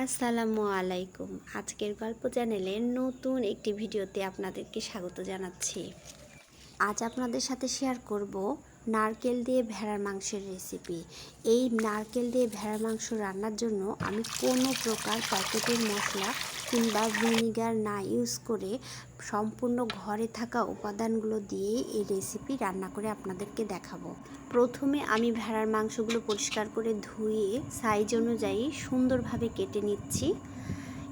আসসালামু আলাইকুম। আজকের গল্প চ্যানেলের নতুন একটি ভিডিওতে আপনাদেরকে স্বাগত জানাচ্ছি। আজ আপনাদের সাথে শেয়ার করব নারকেল দিয়ে ভেড়ার মাংসের রেসিপি এই নারকেল দিয়ে ভেড়ার মাংস রান্নার জন্য আমি কোনো প্রকার প্যাকেটের মশলা কিংবা ভিনিগার না ইউজ করে সম্পূর্ণ ঘরে থাকা উপাদানগুলো দিয়ে এই রেসিপি রান্না করে আপনাদেরকে দেখাবো প্রথমে আমি ভেড়ার মাংসগুলো পরিষ্কার করে ধুয়ে সাইজ অনুযায়ী সুন্দরভাবে কেটে নিচ্ছি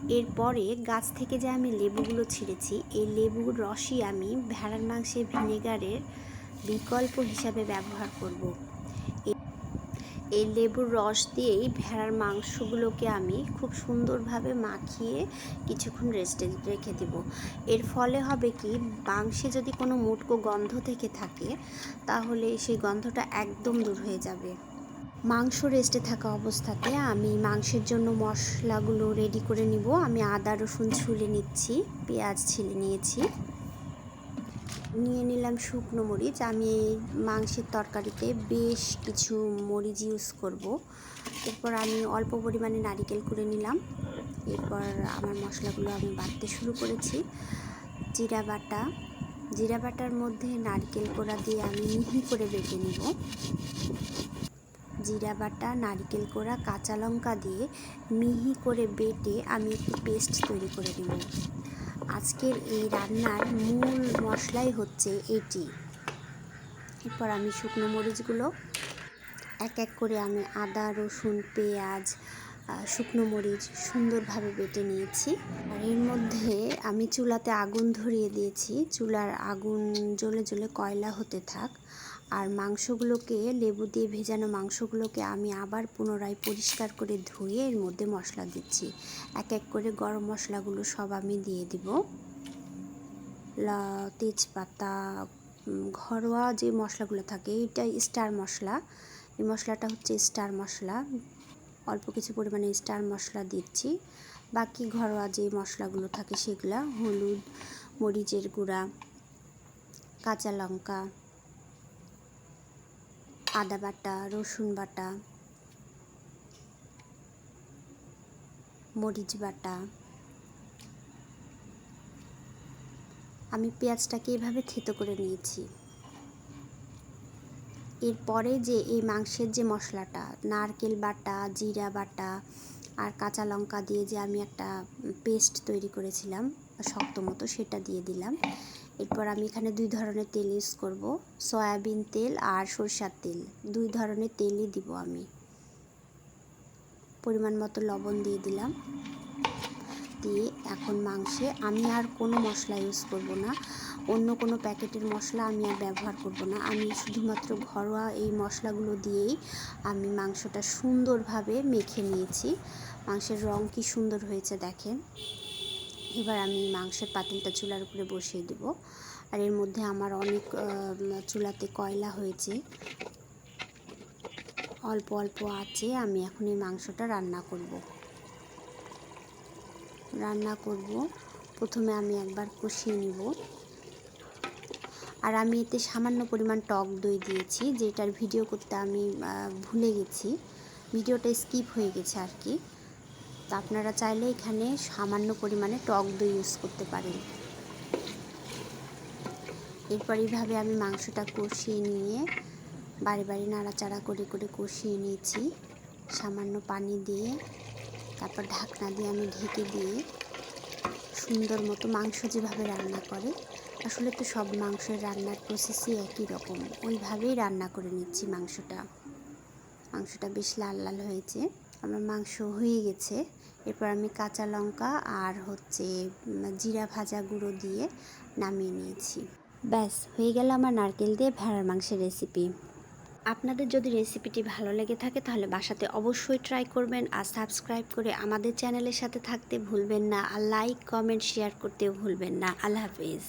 এরপরে গাছ থেকে যে আমি লেবুগুলো ছিঁড়েছি, এই লেবুর রসই আমি ভেড়ার মাংসে ভিনেগারের বিকল্প হিসাবে ব্যবহার করব। এই লেবুর রস দিয়েই ভেড়ার মাংসগুলোকে আমি খুব সুন্দরভাবে মাখিয়ে কিছুক্ষণ রেস্টে রেখে দেব। এর ফলে হবে কি, মাংসে যদি কোনো মুটকো গন্ধ থেকে থাকে, তাহলে সেই গন্ধটা একদম দূর হয়ে যাবে। মাংস রেস্টে থাকা অবস্থাতে আমি মাংসের জন্য মশলাগুলো রেডি করে নিব। আমি আদা, রসুন ছুলে নিচ্ছি, পেঁয়াজ ছিলে নিয়েছি। নিয়ে নিলাম শুকনো মরিচ। আমি এই মাংসের তরকারিতে বেশ কিছু মরিচ ইউজ করব। এরপর আমি অল্প পরিমাণে নারিকেল করে নিলাম। এরপর আমার মশলাগুলো আমি বাটতে শুরু করেছি। জিরা বাটা। জিরা বাটার মধ্যে নারকেল কোড়া দিয়ে আমি মিহি করে বেটে নিব। জিরা বাটা, নারকেল কোড়া, কাঁচা লঙ্কা দিয়ে মিহি করে বেটে আমি একটি পেস্ট তৈরি করে নেব। আজকের এই রান্নার মূল মশলাই হচ্ছে এটি। এরপর আমি শুকনো মরিচগুলো এক এক করে আমি আদা, রসুন, পেঁয়াজ শুকনো মরিচ সুন্দরভাবে বেটে নিয়েছি। আর এর মধ্যে আমি চুলাতে আগুন ধরিয়ে দিয়েছি। চুলার আগুন জ্বলে জ্বলে কয়লা হতে থাক। আর মাংসগুলোকে, লেবু দিয়ে ভেজানো মাংসগুলোকে আমি আবার পুনরায় পরিষ্কার করে ধুয়ে এর মধ্যে মশলা দিচ্ছি। এক এক করে গরম মশলাগুলো সব আমি দিয়ে দিব। তেজপাতা ঘরোয়া যে মশলাগুলো থাকে, এটা স্টার মশলা। এই মশলাটা হচ্ছে স্টার মশলা। অল্প কিছু পরিমাণে স্টার মশলা দিচ্ছি। বাকি ঘরোয়া যে মশলাগুলো থাকে সেগুলা হলুদ, মরিচের গুঁড়া, কাঁচা লঙ্কা, আদা বাটা, রসুন বাটা, মরিচ বাটা। আমি পেঁয়াজটাকে এভাবে থেতো করে নিয়েছি। এরপরে যে এই মাংসের যে মশলাটা, নারকেল বাটা, জিরা বাটা আর কাঁচা লঙ্কা দিয়ে যে আমি একটা পেস্ট তৈরি করেছিলাম, শক্ত মতো সেটা দিয়ে দিলাম। এরপর আমি এখানে দুই ধরনের তেল ইউজ করব, সয়াবিন তেল আর সরষার তেল। দুই ধরনের তেলই দিব আমি। পরিমাণ মতো লবণ দিয়ে দিলাম। দিয়ে এখন মাংসে আমি আর কোনো মশলা ইউজ করব না। অন্য কোনো প্যাকেটের মশলা আমি আর ব্যবহার করব না। আমি শুধুমাত্র ঘরোয়া এই মশলাগুলো দিয়েই আমি মাংসটা সুন্দরভাবে মেখে নিয়েছি। মাংসের রং কি সুন্দর হয়েছে দেখেন। এবার আমি মাংসের পাতিলটা চুলার উপরে বসিয়ে দেব। আর এর মধ্যে আমার অনেক চুলাতে কয়লা হয়েছে। অল্প অল্প আছে, আমি এখন এই মাংসটা রান্না করব। রান্না করব। প্রথমে আমি একবার কষিয়ে নিব। আর আমি এতে সামান্য পরিমাণ টক দই দিয়েছি, যেটার ভিডিও করতে আমি ভুলে গেছি। ভিডিওটা স্কিপ হয়ে গেছে আর কি। তা আপনারা চাইলে এখানে সামান্য পরিমাণে টক দই ইউজ করতে পারেন। এরপর এইভাবে আমি মাংসটা কষিয়ে নিয়ে বাড়ি বাড়ি নাড়াচাড়া করে করে কষিয়ে নিয়েছি। সামান্য পানি দিয়ে, তারপর ঢাকনা দিয়ে আমি ঢেকে দিয়ে, সুন্দর মতো মাংস যেভাবে রান্না করে আসলে তো সব মাংসের রান্নার প্রসেসই একই রকম। ওইভাবেই রান্না করে নিচ্ছি মাংসটা। মাংসটা বেশ লাল লাল হয়েছে। আমার মাংস হয়ে গেছে। এরপর আমি কাঁচা লঙ্কা আর হচ্ছে জিরা ভাজা গুঁড়ো দিয়ে নামিয়ে নিয়েছি। ব্যাস, হয়ে গেল আমার নারকেল দিয়ে ভেড়ার মাংসের রেসিপি আপনাদের যদি রেসিপিটি ভালো লেগে থাকে তাহলে বাসাতে অবশ্যই ট্রাই করবেন আর সাবস্ক্রাইব করে আমাদের চ্যানেলের সাথে থাকতে ভুলবেন না। আর লাইক কমেন্ট শেয়ার করতেও ভুলবেন না। আল্লাহ হাফিজ।